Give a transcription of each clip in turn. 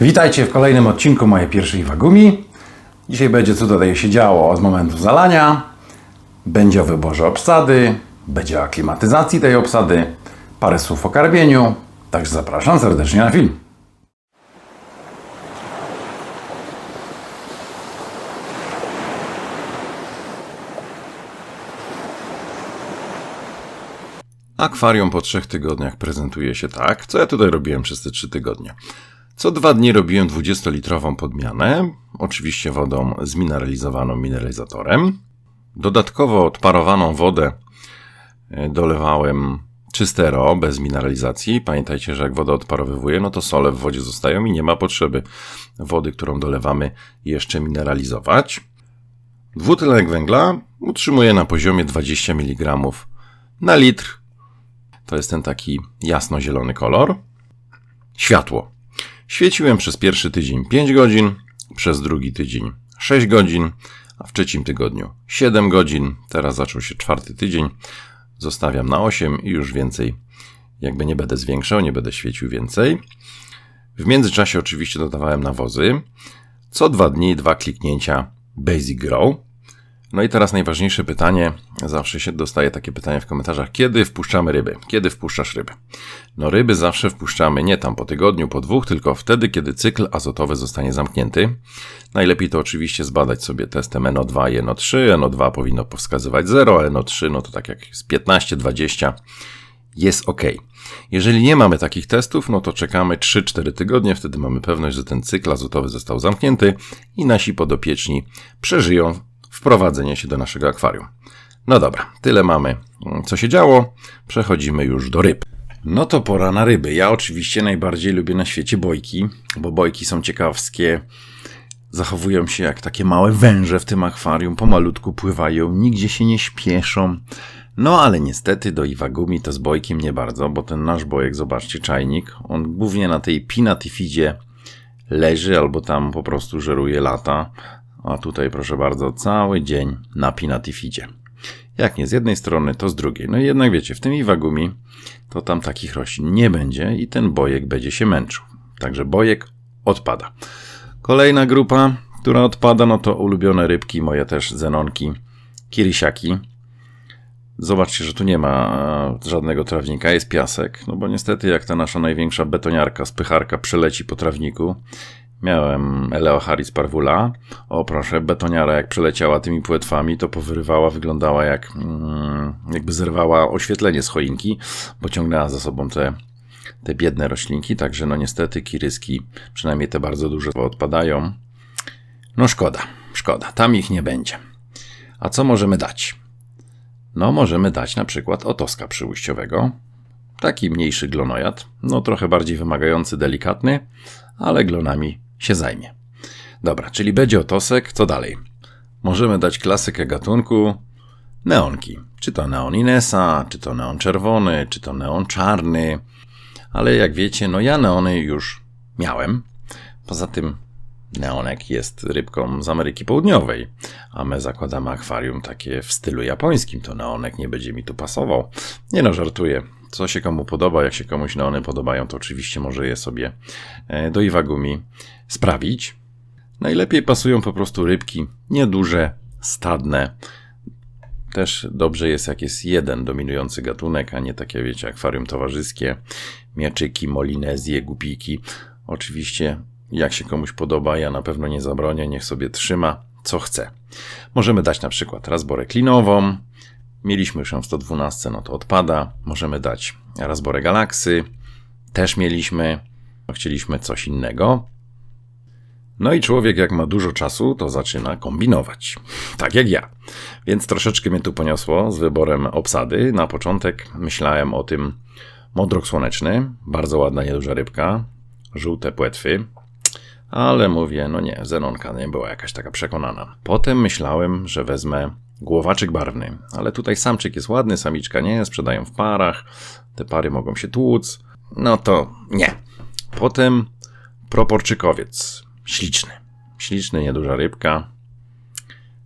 Witajcie w kolejnym odcinku mojej pierwszej Wagumi. Dzisiaj będzie co tutaj się działo z momentu zalania. Będzie o wyborze obsady, będzie o aklimatyzacji tej obsady, parę słów o karmieniu. Także zapraszam serdecznie na film. Akwarium po trzech tygodniach prezentuje się tak. Co ja tutaj robiłem przez te trzy tygodnie? Co dwa dni robiłem 20-litrową podmianę, oczywiście wodą zmineralizowaną mineralizatorem. Dodatkowo odparowaną wodę e, dolewałem czystero, bez mineralizacji. Pamiętajcie, że jak woda odparowywuje, no to sole w wodzie zostają i nie ma potrzeby wody, którą dolewamy, jeszcze mineralizować. Dwutlenek węgla utrzymuję na poziomie 20 mg na litr. To jest ten taki jasno-zielony kolor. Światło. Świeciłem przez pierwszy tydzień 5 godzin, przez drugi tydzień 6 godzin, a w trzecim tygodniu 7 godzin. Teraz zaczął się czwarty tydzień. Zostawiam na 8 i już więcej, jakby nie będę zwiększał, nie będę świecił więcej. W międzyczasie oczywiście dodawałem nawozy. Co dwa dni, dwa kliknięcia Basic Grow. No i teraz najważniejsze pytanie, zawsze się dostaje takie pytanie w komentarzach, kiedy wpuszczamy ryby? Kiedy wpuszczasz ryby? No ryby zawsze wpuszczamy nie tam po tygodniu, po dwóch, tylko wtedy, kiedy cykl azotowy zostanie zamknięty. Najlepiej to oczywiście zbadać sobie testem NO2 i NO3. NO2 powinno wskazywać 0, a NO3 no to tak jak jest 15-20 jest ok. Jeżeli nie mamy takich testów, no to czekamy 3-4 tygodnie, wtedy mamy pewność, że ten cykl azotowy został zamknięty i nasi podopieczni przeżyją wprowadzenie się do naszego akwarium. No dobra, tyle mamy, co się działo. Przechodzimy już do ryb. No to pora na ryby. Ja oczywiście najbardziej lubię na świecie bojki, bo bojki są ciekawskie. Zachowują się jak takie małe węże w tym akwarium, pomalutku pływają, nigdzie się nie śpieszą. No ale niestety do Iwagumi to z bojkiem nie bardzo, bo ten nasz bojek, zobaczcie, czajnik, on głównie na tej pinatifidzie leży albo tam po prostu żeruje lata, a tutaj proszę bardzo, cały dzień na pinatifidzie. Jak nie z jednej strony, to z drugiej. No i jednak wiecie, w tym Iwagumi to tam takich roślin nie będzie i ten bojek będzie się męczył. Także bojek odpada. Kolejna grupa, która odpada, no to ulubione rybki, moje też zenonki, kirisiaki. Zobaczcie, że tu nie ma e, żadnego trawnika, jest piasek. No bo niestety, jak ta nasza największa betoniarka, spycharka przeleci po trawniku, miałem Eleocharis parvula. O proszę, betoniara jak przeleciała tymi płetwami, to powyrywała, wyglądała jak mm, jakby zerwała oświetlenie z choinki, bo ciągnęła za sobą te, te biedne roślinki. Także no niestety kiryski, przynajmniej te bardzo duże, odpadają. No szkoda, szkoda, tam ich nie będzie. A co możemy dać? No, możemy dać na przykład otoska przyłyściowego. Taki mniejszy glonojad, no trochę bardziej wymagający, delikatny, ale glonami się zajmie. Dobra, czyli będzie otosek, co dalej? Możemy dać klasykę gatunku neonki. Czy to neon Inesa, czy to neon czerwony, czy to neon czarny. Ale jak wiecie, no ja neony już miałem. Poza tym Neonek jest rybką z Ameryki Południowej, a my zakładamy akwarium takie w stylu japońskim. To neonek nie będzie mi tu pasował. Nie no, żartuję. Co się komu podoba, jak się komuś neony podobają, to oczywiście może je sobie e, do Iwagumi sprawić. Najlepiej pasują po prostu rybki nieduże, stadne. Też dobrze jest, jak jest jeden dominujący gatunek, a nie takie, wiecie, akwarium towarzyskie, mieczyki, molinezje, gupiki. Oczywiście jak się komuś podoba, ja na pewno nie zabronię, niech sobie trzyma co chce. Możemy dać na przykład razborę klinową. Mieliśmy już ją w 112, no to odpada. Możemy dać razborę galaksy. Też mieliśmy. Chcieliśmy coś innego. No i człowiek, jak ma dużo czasu, to zaczyna kombinować. Tak jak ja. Więc troszeczkę mnie tu poniosło z wyborem obsady. Na początek myślałem o tym modrok słoneczny. Bardzo ładna, nieduża rybka. Żółte płetwy ale mówię, no nie, Zenonka nie była jakaś taka przekonana. Potem myślałem, że wezmę głowaczyk barwny, ale tutaj samczyk jest ładny, samiczka nie, sprzedają w parach, te pary mogą się tłuc, no to nie. Potem proporczykowiec, śliczny, śliczny, nieduża rybka,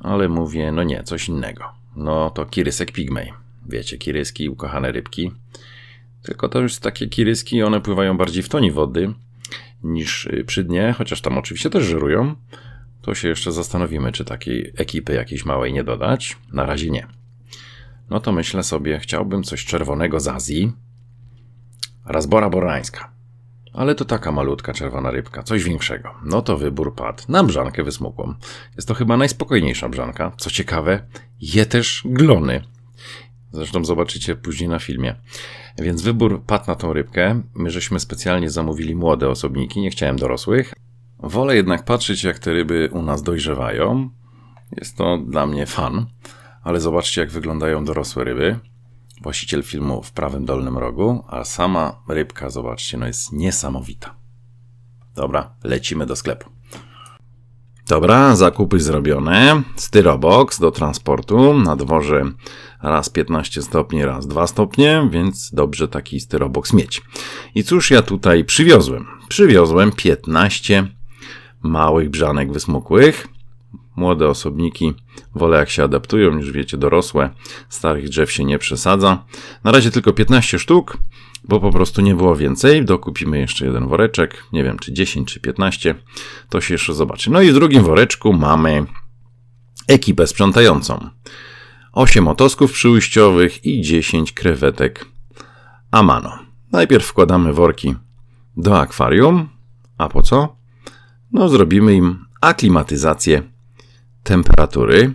ale mówię, no nie, coś innego. No to kirysek pigmej. Wiecie, kiryski, ukochane rybki. Tylko to już takie kiryski, one pływają bardziej w toni wody niż y, przy dnie, chociaż tam oczywiście też żerują. To się jeszcze zastanowimy, czy takiej ekipy jakiejś małej nie dodać. Na razie nie. No to myślę sobie, chciałbym coś czerwonego z Azji. Razbora borańska. Ale to taka malutka czerwona rybka, coś większego. No to wybór padł na brzankę wysmukłą. Jest to chyba najspokojniejsza brzanka. Co ciekawe, je też glony. Zresztą zobaczycie później na filmie. Więc wybór padł na tą rybkę. My żeśmy specjalnie zamówili młode osobniki, nie chciałem dorosłych. Wolę jednak patrzeć, jak te ryby u nas dojrzewają. Jest to dla mnie fan. Ale zobaczcie, jak wyglądają dorosłe ryby. Właściciel filmu w prawym dolnym rogu, a sama rybka, zobaczcie, no jest niesamowita. Dobra, lecimy do sklepu. Dobra, zakupy zrobione. Styrobox do transportu. Na dworze raz 15 stopni, raz 2 stopnie, więc dobrze taki styrobox mieć. I cóż ja tutaj przywiozłem? Przywiozłem 15 małych brzanek wysmukłych. Młode osobniki wolę jak się adaptują, niż wiecie, dorosłe. Starych drzew się nie przesadza. Na razie tylko 15 sztuk, bo po prostu nie było więcej. Dokupimy jeszcze jeden woreczek. Nie wiem, czy 10, czy 15. To się jeszcze zobaczy. No i w drugim woreczku mamy ekipę sprzątającą. 8 otosków przyujściowych i 10 krewetek Amano. Najpierw wkładamy worki do akwarium. A po co? No, zrobimy im aklimatyzację temperatury.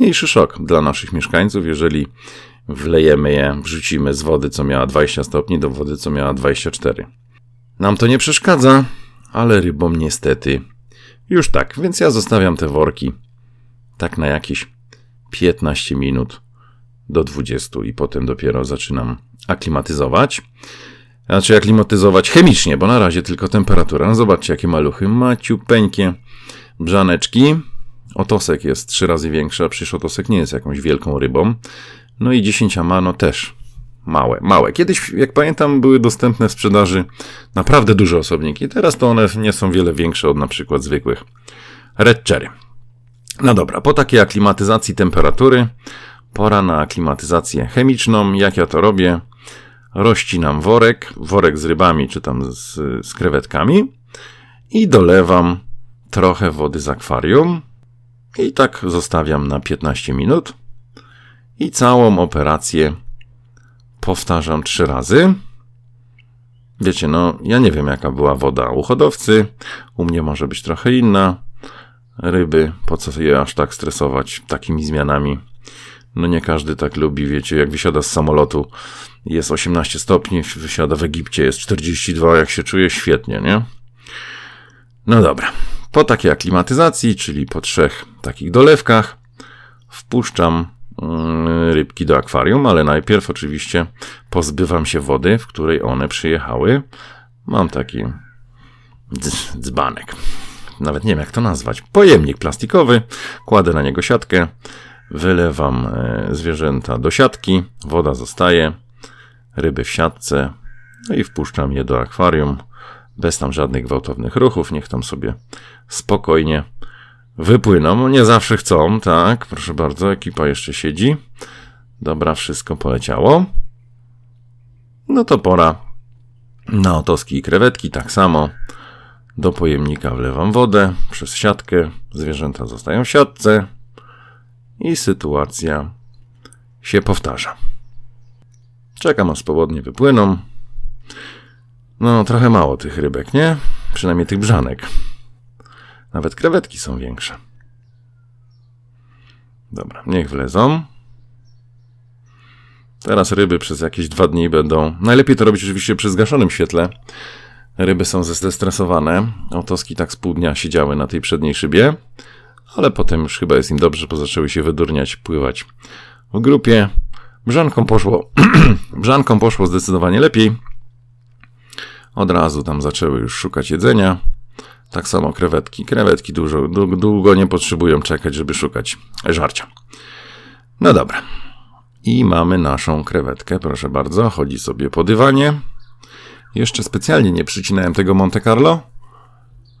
Mniejszy szok dla naszych mieszkańców, jeżeli wlejemy je, wrzucimy z wody, co miała 20 stopni, do wody, co miała 24. Nam to nie przeszkadza, ale rybom niestety już tak, więc ja zostawiam te worki tak na jakieś 15 minut do 20 i potem dopiero zaczynam aklimatyzować. Znaczy aklimatyzować chemicznie, bo na razie tylko temperatura. No zobaczcie, jakie maluchy, maciupeńkie brzaneczki. Otosek jest trzy razy większy, a przecież otosek nie jest jakąś wielką rybą. No i 10 amano też małe, małe. Kiedyś, jak pamiętam, były dostępne w sprzedaży naprawdę duże osobniki. Teraz to one nie są wiele większe od na przykład zwykłych red cherry. No dobra, po takiej aklimatyzacji temperatury pora na aklimatyzację chemiczną. Jak ja to robię? Rozcinam worek, worek z rybami czy tam z, z krewetkami i dolewam trochę wody z akwarium i tak zostawiam na 15 minut i całą operację powtarzam trzy razy. Wiecie, no, ja nie wiem, jaka była woda u hodowcy. U mnie może być trochę inna. Ryby, po co je aż tak stresować takimi zmianami? No, nie każdy tak lubi, wiecie, jak wysiada z samolotu, jest 18 stopni, wysiada w Egipcie, jest 42, jak się czuje, świetnie, nie? No dobra. Po takiej aklimatyzacji, czyli po trzech takich dolewkach, wpuszczam rybki do akwarium, ale najpierw oczywiście pozbywam się wody, w której one przyjechały. Mam taki dzbanek. Nawet nie wiem jak to nazwać. Pojemnik plastikowy. Kładę na niego siatkę. Wylewam e, zwierzęta do siatki. Woda zostaje. Ryby w siatce. No i wpuszczam je do akwarium. Bez tam żadnych gwałtownych ruchów. Niech tam sobie spokojnie wypłyną. Nie zawsze chcą, tak, proszę bardzo, ekipa jeszcze siedzi. Dobra, wszystko poleciało. No to pora na otoski i krewetki, tak samo. Do pojemnika wlewam wodę przez siatkę, zwierzęta zostają w siatce i sytuacja się powtarza. Czekam aż powodnie wypłyną. No, trochę mało tych rybek, nie? Przynajmniej tych brzanek. Nawet krewetki są większe. Dobra, niech wlezą. Teraz ryby przez jakieś dwa dni będą. Najlepiej to robić oczywiście przy zgaszonym świetle. Ryby są zestresowane. Otoski tak z pół dnia siedziały na tej przedniej szybie, ale potem już chyba jest im dobrze, bo zaczęły się wydurniać, pływać w grupie. Brzankom poszło, brzankom poszło zdecydowanie lepiej. Od razu tam zaczęły już szukać jedzenia. Tak samo krewetki. Krewetki dużo, długo nie potrzebują czekać, żeby szukać żarcia. No dobra. I mamy naszą krewetkę, proszę bardzo. Chodzi sobie po dywanie. Jeszcze specjalnie nie przycinałem tego Monte Carlo.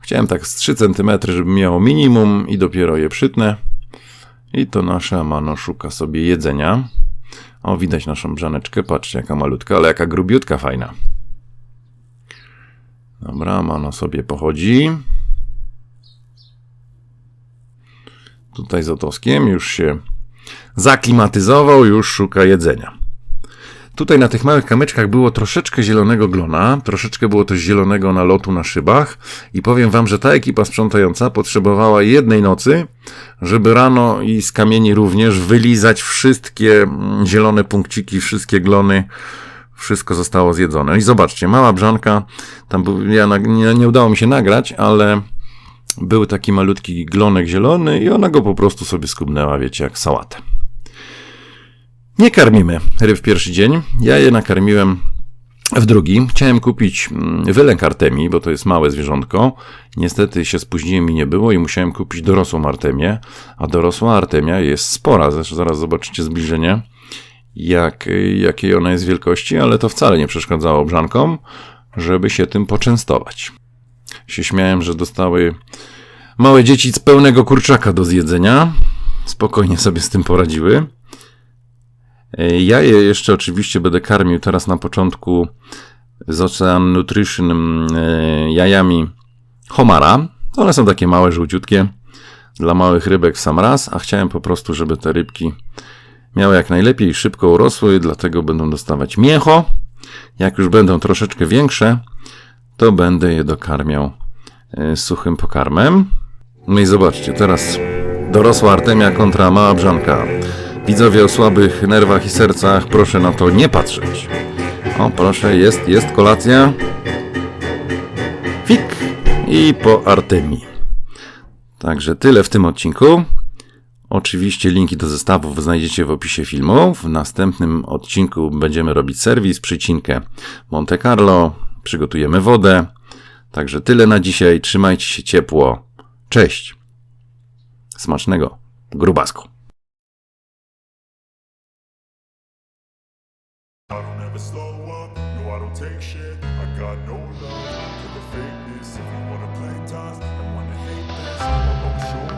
Chciałem tak z 3 cm, żeby miało minimum i dopiero je przytnę. I to nasza Amano szuka sobie jedzenia. O, widać naszą brzaneczkę. Patrzcie, jaka malutka, ale jaka grubiutka fajna. Dobra, Mano sobie pochodzi. Tutaj z Otoskiem już się zaklimatyzował, już szuka jedzenia. Tutaj na tych małych kamyczkach było troszeczkę zielonego glona, troszeczkę było też zielonego nalotu na szybach i powiem wam, że ta ekipa sprzątająca potrzebowała jednej nocy, żeby rano i z kamieni również wylizać wszystkie mm, zielone punkciki, wszystkie glony, wszystko zostało zjedzone. I zobaczcie, mała brzanka, tam był, ja nag- nie, nie udało mi się nagrać, ale był taki malutki glonek zielony i ona go po prostu sobie skubnęła, wiecie, jak sałatę. Nie karmimy ryb w pierwszy dzień. Ja je nakarmiłem w drugi. Chciałem kupić mm, wylęk artemii, bo to jest małe zwierzątko. Niestety się spóźniłem i nie było i musiałem kupić dorosłą artemię. A dorosła artemia jest spora. Zresztą zaraz zobaczycie zbliżenie, jak, jakiej ona jest wielkości, ale to wcale nie przeszkadzało brzankom, żeby się tym poczęstować. Się śmiałem, że dostały małe dzieci z pełnego kurczaka do zjedzenia. Spokojnie sobie z tym poradziły. Ja je jeszcze oczywiście będę karmił teraz na początku z Ocean Nutrition mm, e, jajami homara. One są takie małe, żółciutkie dla małych rybek w sam raz, a chciałem po prostu, żeby te rybki miały jak najlepiej szybko urosły, dlatego będą dostawać mięcho. Jak już będą troszeczkę większe, to będę je dokarmiał e, suchym pokarmem. No i zobaczcie, teraz dorosła Artemia kontra mała brzanka. Widzowie o słabych nerwach i sercach, proszę na to nie patrzeć. O, proszę, jest, jest kolacja. Fik i po Artemii. Także tyle w tym odcinku. Oczywiście linki do zestawów znajdziecie w opisie filmu. W następnym odcinku będziemy robić serwis, przycinkę Monte Carlo, przygotujemy wodę. Także tyle na dzisiaj. Trzymajcie się ciepło. Cześć. Smacznego. Grubasku. I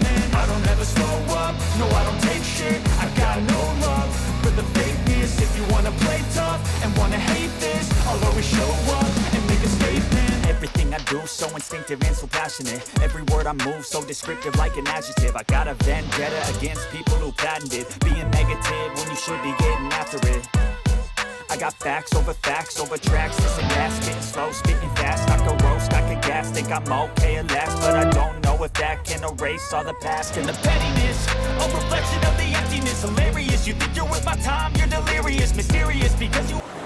passionate Every word I move so descriptive like an adjective I got a vendetta against people who patented Being negative when you should be getting after it I got facts over facts over tracks, this and that, spitting slow, spitting fast. I could roast, I could gas, think I'm okay at last, but I don't know if that can erase all the past and the pettiness. A reflection of the emptiness, hilarious. You think you're worth my time, you're delirious, mysterious because you.